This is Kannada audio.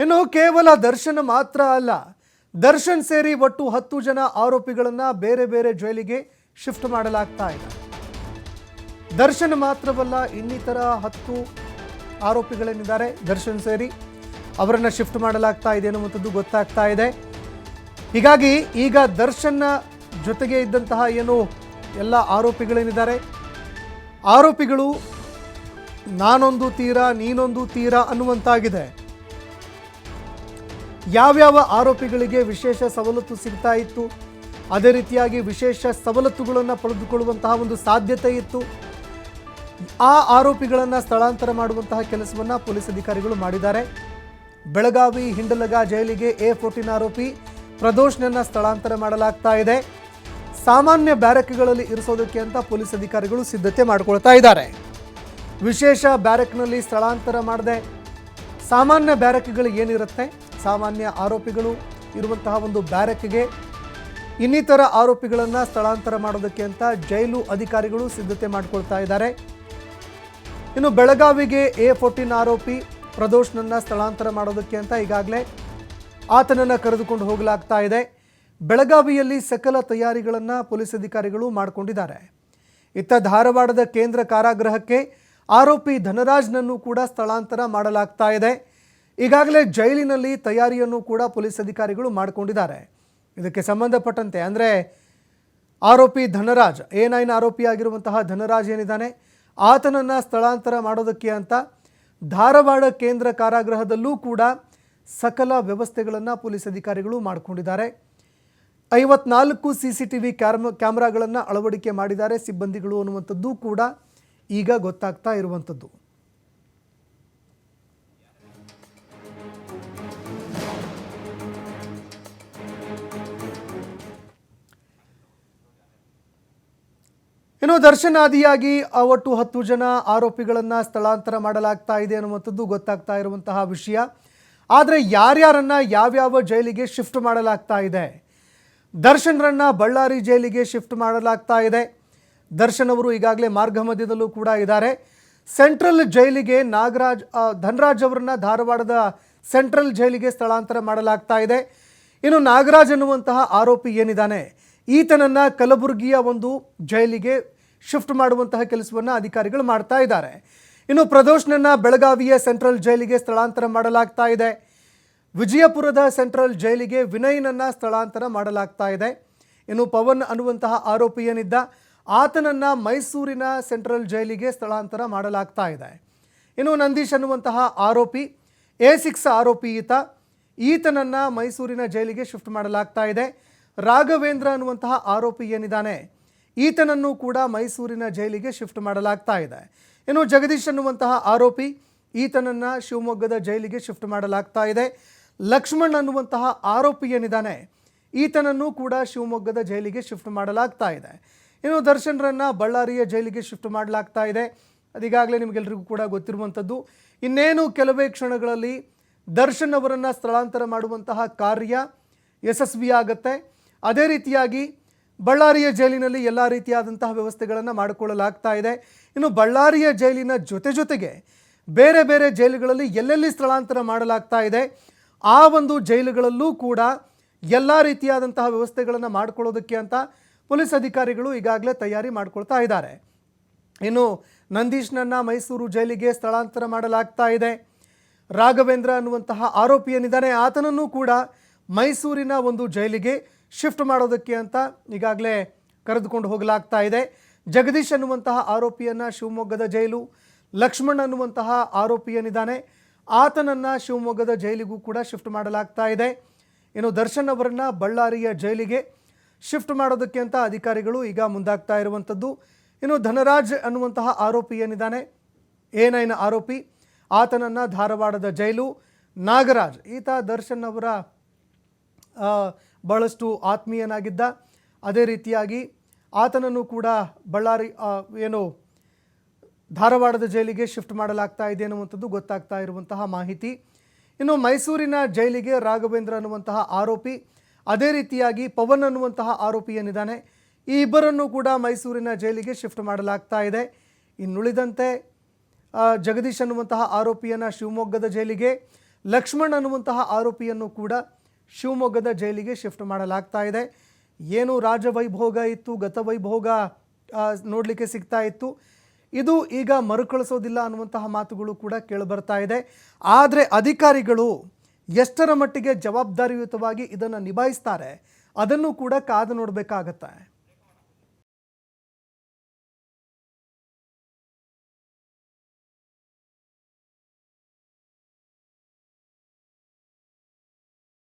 ಇನ್ನು ಕೇವಲ ದರ್ಶನ್ ಮಾತ್ರ ಅಲ್ಲ, ದರ್ಶನ್ ಸೇರಿ ಒಟ್ಟು ಹತ್ತು ಜನ ಆರೋಪಿಗಳನ್ನು ಬೇರೆ ಬೇರೆ ಜೈಲಿಗೆ ಶಿಫ್ಟ್ ಮಾಡಲಾಗ್ತಾ ಇದೆ. ದರ್ಶನ್ ಮಾತ್ರವಲ್ಲ, ಇನ್ನಿತರ ಹತ್ತು ಆರೋಪಿಗಳೇನಿದ್ದಾರೆ ದರ್ಶನ್ ಸೇರಿ. ಅವರನ್ನು ಶಿಫ್ಟ್ ಮಾಡಲಾಗ್ತಾ ಇದೆ ಅನ್ನುವಂಥದ್ದು ಗೊತ್ತಾಗ್ತಾ ಇದೆ. ಹೀಗಾಗಿ ಈಗ ದರ್ಶನ್ನ ಜೊತೆಗೆ ಇದ್ದಂತಹ ಏನು ಎಲ್ಲ ಆರೋಪಿಗಳೇನಿದ್ದಾರೆ? ಆರೋಪಿಗಳು ನಾನೊಂದು ತೀರಾ, ನೀನೊಂದು ತೀರಾ ಅನ್ನುವಂತಾಗಿದೆ. ಯಾವ್ಯಾವ ಆರೋಪಿಗಳಿಗೆ ವಿಶೇಷ ಸವಲತ್ತು ಸಿಗ್ತಾ ಇತ್ತು? ಅದೇ ರೀತಿಯಾಗಿ ವಿಶೇಷ ಸವಲತ್ತುಗಳನ್ನು ಪಡೆದುಕೊಳ್ಳುವಂತಹ ಒಂದು ಸಾಧ್ಯತೆ ಇತ್ತು. ಆ ಆರೋಪಿಗಳನ್ನು ಸ್ಥಳಾಂತರ ಮಾಡುವಂತಹ ಕೆಲಸವನ್ನು ಪೊಲೀಸ್ ಅಧಿಕಾರಿಗಳು ಮಾಡಿದ್ದಾರೆ. ಬೆಳಗಾವಿ ಹಿಂಡಲಗ ಜೈಲಿಗೆ ಎ ಫೋರ್ಟೀನ್ ಆರೋಪಿ ಪ್ರದೋಷ್ನನ್ನ ಸ್ಥಳಾಂತರ ಮಾಡಲಾಗ್ತಾ ಇದೆ. ಸಾಮಾನ್ಯ ಬ್ಯಾರಕ್ಗಳಲ್ಲಿ ಇರಿಸೋದಕ್ಕೆ ಅಂತ ಪೊಲೀಸ್ ಅಧಿಕಾರಿಗಳು ಸಿದ್ಧತೆ ಮಾಡಿಕೊಳ್ತಾ ಇದ್ದಾರೆ. ವಿಶೇಷ ಬ್ಯಾರಕ್ನಲ್ಲಿ ಸ್ಥಳಾಂತರ ಮಾಡದೆ. ಸಾಮಾನ್ಯ ಬ್ಯಾರಕ್ಗಳು ಏನಿರುತ್ತೆ? ಸಾಮಾನ್ಯ ಆರೋಪಿಗಳು ಇರುವಂತಹ ಒಂದು ಬ್ಯಾರಕ್ಗೆ ಇನ್ನಿತರ ಆರೋಪಿಗಳನ್ನು ಸ್ಥಳಾಂತರ ಮಾಡೋದಕ್ಕೆ ಅಂತ ಜೈಲು ಅಧಿಕಾರಿಗಳು ಸಿದ್ಧತೆ ಮಾಡಿಕೊಳ್ತಾ ಇದ್ದಾರೆ. ಇನ್ನು ಬೆಳಗಾವಿಗೆ ಎ ಫೋರ್ಟೀನ್ ಆರೋಪಿ ಪ್ರದೋಷ್ನನ್ನು ಸ್ಥಳಾಂತರ ಮಾಡೋದಕ್ಕೆ ಅಂತ ಈಗಾಗಲೇ ಆತನನ್ನು ಕರೆದುಕೊಂಡು ಹೋಗಲಾಗ್ತಾ ಇದೆ. ಬೆಳಗಾವಿಯಲ್ಲಿ ಸಕಲ ತಯಾರಿಗಳನ್ನು ಪೊಲೀಸ್ ಅಧಿಕಾರಿಗಳು ಮಾಡಿಕೊಂಡಿದ್ದಾರೆ. ಇತ್ತ ಧಾರವಾಡದ ಕೇಂದ್ರ ಕಾರಾಗೃಹಕ್ಕೆ ಆರೋಪಿ ಧನರಾಜ್ನನ್ನು ಕೂಡ ಸ್ಥಳಾಂತರ ಮಾಡಲಾಗ್ತಾ ಇದೆ. ಈಗಾಗಲೇ ಜೈಲಿನಲ್ಲಿ ತಯಾರಿಯನ್ನು ಕೂಡ ಪೊಲೀಸ್ ಅಧಿಕಾರಿಗಳು ಮಾಡಿಕೊಂಡಿದ್ದಾರೆ. ಇದಕ್ಕೆ ಸಂಬಂಧಪಟ್ಟಂತೆ ಅಂದರೆ ಆರೋಪಿ ಧನರಾಜ್, ಎ ನೈನ್ ಆರೋಪಿಯಾಗಿರುವಂತಹ ಧನರಾಜ್ ಏನಿದ್ದಾನೆ, ಆತನನ್ನು ಸ್ಥಳಾಂತರ ಮಾಡೋದಕ್ಕೆ ಅಂತ ಧಾರವಾಡ ಕೇಂದ್ರ ಕಾರಾಗೃಹದಲ್ಲೂ ಕೂಡ ಸಕಲ ವ್ಯವಸ್ಥೆಗಳನ್ನು ಪೊಲೀಸ್ ಅಧಿಕಾರಿಗಳು ಮಾಡಿಕೊಂಡಿದ್ದಾರೆ. ಐವತ್ನಾಲ್ಕು C C T V cam ಕ್ಯಾಮ್ರಾಗಳನ್ನು ಅಳವಡಿಕೆ ಮಾಡಿದ್ದಾರೆ ಸಿಬ್ಬಂದಿಗಳು ಅನ್ನುವಂಥದ್ದು ಕೂಡ ಈಗ ಗೊತ್ತಾಗ್ತಾ ಇರುವಂಥದ್ದು. ಇನ್ನು ದರ್ಶನಾದಿಯಾಗಿ ಒಟ್ಟು ಹತ್ತು ಜನ ಆರೋಪಿಗಳನ್ನು ಸ್ಥಳಾಂತರ ಮಾಡಲಾಗ್ತಾ ಇದೆ ಅನ್ನುವಂಥದ್ದು ಗೊತ್ತಾಗ್ತಾ ಇರುವಂತಹ ವಿಷಯ. ಆದರೆ ಯಾರ್ಯಾರನ್ನು ಯಾವ್ಯಾವ ಜೈಲಿಗೆ ಶಿಫ್ಟ್ ಮಾಡಲಾಗ್ತಾ ಇದೆ? ದರ್ಶನ್ರನ್ನು ಬಳ್ಳಾರಿ ಜೈಲಿಗೆ ಶಿಫ್ಟ್ ಮಾಡಲಾಗ್ತಾ ಇದೆ. ದರ್ಶನ್ ಅವರು ಈಗಾಗಲೇ ಮಾರ್ಗ ಮಧ್ಯದಲ್ಲೂ ಕೂಡ ಇದ್ದಾರೆ. ಸೆಂಟ್ರಲ್ ಜೈಲಿಗೆ ನಾಗರಾಜ್ ಧನರಾಜ್ ಅವರನ್ನ ಧಾರವಾಡದ ಸೆಂಟ್ರಲ್ ಜೈಲಿಗೆ ಸ್ಥಳಾಂತರ ಮಾಡಲಾಗ್ತಾ ಇದೆ. ಇನ್ನು ನಾಗರಾಜ್ ಅನ್ನುವಂತಹ ಆರೋಪಿ ಏನಿದ್ದಾನೆ? ಈತನನ್ನ ಕಲಬುರಗಿಯ ಒಂದು ಜೈಲಿಗೆ ಶಿಫ್ಟ್ ಮಾಡುವಂತಹ ಕೆಲಸವನ್ನು ಅಧಿಕಾರಿಗಳು ಮಾಡ್ತಾ ಇದ್ದಾರೆ. ಇನ್ನು ಪ್ರದೋಷ್ನನ್ನು ಬೆಳಗಾವಿಯ ಸೆಂಟ್ರಲ್ ಜೈಲಿಗೆ ಸ್ಥಳಾಂತರ ಮಾಡಲಾಗ್ತಾ ಇದೆ. ವಿಜಯಪುರದ ಸೆಂಟ್ರಲ್ ಜೈಲಿಗೆ ವಿನಯ್ನನ್ನ ಸ್ಥಳಾಂತರ ಮಾಡಲಾಗ್ತಾ ಇದೆ. ಇನ್ನು ಪವನ್ ಅನ್ನುವಂತಹ ಆರೋಪಿ ಏನಿದ್ದ, ಆತನನ್ನ ಮೈಸೂರಿನ ಸೆಂಟ್ರಲ್ ಜೈಲಿಗೆ ಸ್ಥಳಾಂತರ ಮಾಡಲಾಗ್ತಾ ಇದೆ. ಇನ್ನು ನಂದೀಶ್ ಅನ್ನುವಂತಹ ಆರೋಪಿ, ಎ ಸಿಕ್ಸ್ ಆರೋಪಿ ಈತ, ಈತನನ್ನು ಮೈಸೂರಿನ ಜೈಲಿಗೆ ಶಿಫ್ಟ್ ಮಾಡಲಾಗ್ತಾ ಇದೆ. ರಾಘವೇಂದ್ರ ಅನ್ನುವಂತಹ ಆರೋಪಿ ಏನಿದ್ದಾನೆ, ಈತನನ್ನು ಕೂಡ ಮೈಸೂರಿನ ಜೈಲಿಗೆ ಶಿಫ್ಟ್ ಮಾಡಲಾಗ್ತಾ ಇದೆ. ಇನ್ನು ಜಗದೀಶ್ ಅನ್ನುವಂತಹ ಆರೋಪಿ, ಈತನನ್ನ ಶಿವಮೊಗ್ಗದ ಜೈಲಿಗೆ ಶಿಫ್ಟ್ ಮಾಡಲಾಗ್ತಾ ಇದೆ. ಲಕ್ಷ್ಮಣ್ ಅನ್ನುವಂತಹ ಆರೋಪಿ ಏನಿದ್ದಾನೆ, ಈತನನ್ನು ಕೂಡ ಶಿವಮೊಗ್ಗದ ಜೈಲಿಗೆ ಶಿಫ್ಟ್ ಮಾಡಲಾಗ್ತಾ ಇದೆ. ಇನ್ನು ದರ್ಶನ್ರನ್ನು ಬಳ್ಳಾರಿಯ ಜೈಲಿಗೆ ಶಿಫ್ಟ್ ಮಾಡಲಾಗ್ತಾ ಇದೆ. ಅದೀಗಾಗಲೇ ನಿಮಗೆಲ್ಲರಿಗೂ ಕೂಡ ಗೊತ್ತಿರುವಂಥದ್ದು, ಇನ್ನೇನು ಕೆಲವೇ ಕ್ಷಣಗಳಲ್ಲಿ ದರ್ಶನ್ ಅವರನ್ನು ಸ್ಥಳಾಂತರ ಮಾಡುವಂತಹ ಕಾರ್ಯ ಯಶಸ್ವಿಯಾಗತ್ತೆ. ಅದೇ ರೀತಿಯಾಗಿ ಬಳ್ಳಾರಿಯ ಜೈಲಿನಲ್ಲಿ ಎಲ್ಲ ರೀತಿಯಾದಂತಹ ವ್ಯವಸ್ಥೆಗಳನ್ನು ಮಾಡಿಕೊಳ್ಳಲಾಗ್ತಾ ಇದೆ. ಇನ್ನು ಬಳ್ಳಾರಿಯ ಜೈಲಿನ ಜೊತೆ ಜೊತೆಗೆ ಬೇರೆ ಬೇರೆ ಜೈಲುಗಳಲ್ಲಿ ಎಲ್ಲೆಲ್ಲಿ ಸ್ಥಳಾಂತರ ಮಾಡಲಾಗ್ತಾ ಇದೆ, ಆ ಒಂದು ಜೈಲುಗಳಲ್ಲೂ ಕೂಡ ಎಲ್ಲ ರೀತಿಯಾದಂತಹ ವ್ಯವಸ್ಥೆಗಳನ್ನು ಮಾಡಿಕೊಳ್ಳೋದಕ್ಕೆ ಅಂತ ಪೊಲೀಸ್ ಅಧಿಕಾರಿಗಳು ಈಗಾಗಲೇ ತಯಾರಿ ಮಾಡ್ಕೊಳ್ತಾ ಇದ್ದಾರೆ. ಇನ್ನು ನಂದೀಶ್ನನ್ನ ಮೈಸೂರು ಜೈಲಿಗೆ ಸ್ಥಳಾಂತರ ಮಾಡಲಾಗ್ತಾ ಇದೆ. ರಾಘವೇಂದ್ರ ಅನ್ನುವಂತಹ ಆರೋಪಿ ಏನಿದ್ದಾನೆ ಆತನನ್ನು ಕೂಡ ಮೈಸೂರಿನ ಒಂದು ಜೈಲಿಗೆ ಶಿಫ್ಟ್ ಮಾಡೋದಕ್ಕೆ ಅಂತ ಈಗಾಗಲೇ ಕರೆದುಕೊಂಡು ಹೋಗಲಾಗ್ತಾ ಇದೆ. ಜಗದೀಶ್ ಅನ್ನುವಂತಹ ಆರೋಪಿಯನ್ನು ಶಿವಮೊಗ್ಗದ ಜೈಲು, ಲಕ್ಷ್ಮಣ್ ಅನ್ನುವಂತಹ ಆರೋಪಿಯನಿದ್ದಾನೆ. ಆತನನ್ನು ಶಿವಮೊಗ್ಗದ ಜೈಲಿಗೂ ಕೂಡ ಶಿಫ್ಟ್ ಮಾಡಲಾಗ್ತಾ ಇದೆ. ಇನ್ನು ದರ್ಶನ್ ಅವರನ್ನು ಬಳ್ಳಾರಿಯ ಜೈಲಿಗೆ ಶಿಫ್ಟ್ ಮಾಡೋದಕ್ಕೆ ಅಂತ ಅಧಿಕಾರಿಗಳು ಈಗ ಮುಂದಾಗ್ತಾ ಇರುವಂಥದ್ದು ಇನ್ನು ಧನರಾಜ್ ಅನ್ನುವಂತಹ ಆರೋಪಿ ಏನಿದ್ದಾನೆ ಏನೈನ ನೈನ್ ಆರೋಪಿ? ಆತನನ್ನು ಧಾರವಾಡದ ಜೈಲು. ನಾಗರಾಜ್, ಈತ ದರ್ಶನ್ ಅವರ ಬಹಳಷ್ಟು ಆತ್ಮೀಯನಾಗಿದ್ದ. ಅದೇ ರೀತಿಯಾಗಿ ಆತನನ್ನು ಕೂಡ ಬಳ್ಳಾರಿ ಏನು, ಧಾರವಾಡದ ಜೈಲಿಗೆ ಶಿಫ್ಟ್ ಮಾಡಲಾಗ್ತಾ ಇದೆ ಅನ್ನುವಂಥದ್ದು ಗೊತ್ತಾಗ್ತಾ ಇರುವಂತಹ ಮಾಹಿತಿ. ಇನ್ನು ಮೈಸೂರಿನ ಜೈಲಿಗೆ ರಾಘವೇಂದ್ರ ಅನ್ನುವಂತಹ ಆರೋಪಿ, ಅದೇ ರೀತಿಯಾಗಿ ಪವನ್ ಅನ್ನುವಂತಹ ಆರೋಪಿ ಏನಿದ್ದಾನೆ ಈ ಇಬ್ಬರನ್ನು ಕೂಡ ಮೈಸೂರಿನ ಜೈಲಿಗೆ ಶಿಫ್ಟ್ ಮಾಡಲಾಗ್ತಾ ಇದೆ. ಇನ್ನುಳಿದಂತೆ ಜಗದೀಶ್ ಅನ್ನುವಂತಹ ಆರೋಪಿಯನ್ನು ಶಿವಮೊಗ್ಗದ ಜೈಲಿಗೆ, ಲಕ್ಷ್ಮಣ್ ಅನ್ನುವಂತಹ ಆರೋಪಿಯನ್ನು ಕೂಡ ಶಿವಮೊಗ್ಗದ ಜೈಲಿಗೆ ಶಿಫ್ಟ್ ಮಾಡಲಾಗ್ತಾ ಇದೆ. ಏನು ರಾಜವೈಭೋಗ ಇತ್ತು, ಗತವೈಭೋಗ ನೋಡಲಿಕ್ಕೆ ಸಿಗ್ತಾ ಇತ್ತು. ಇದು ಈಗ ಮರುಕಳಿಸೋದಿಲ್ಲ ಅನ್ನುವಂತಹ ಮಾತುಗಳು ಕೂಡ ಕೇಳಿಬರ್ತಾ ಇದೆ. ಆದರೆ ಅಧಿಕಾರಿಗಳು ಎಷ್ಟರ ಮಟ್ಟಿಗೆ ಜವಾಬ್ದಾರಿಯುತವಾಗಿ ಇದನ್ನು ನಿಭಾಯಿಸ್ತಾರೆ, ಅದನ್ನು ಕೂಡ ಕಾದು ನೋಡಬೇಕಾಗತ್ತೆ.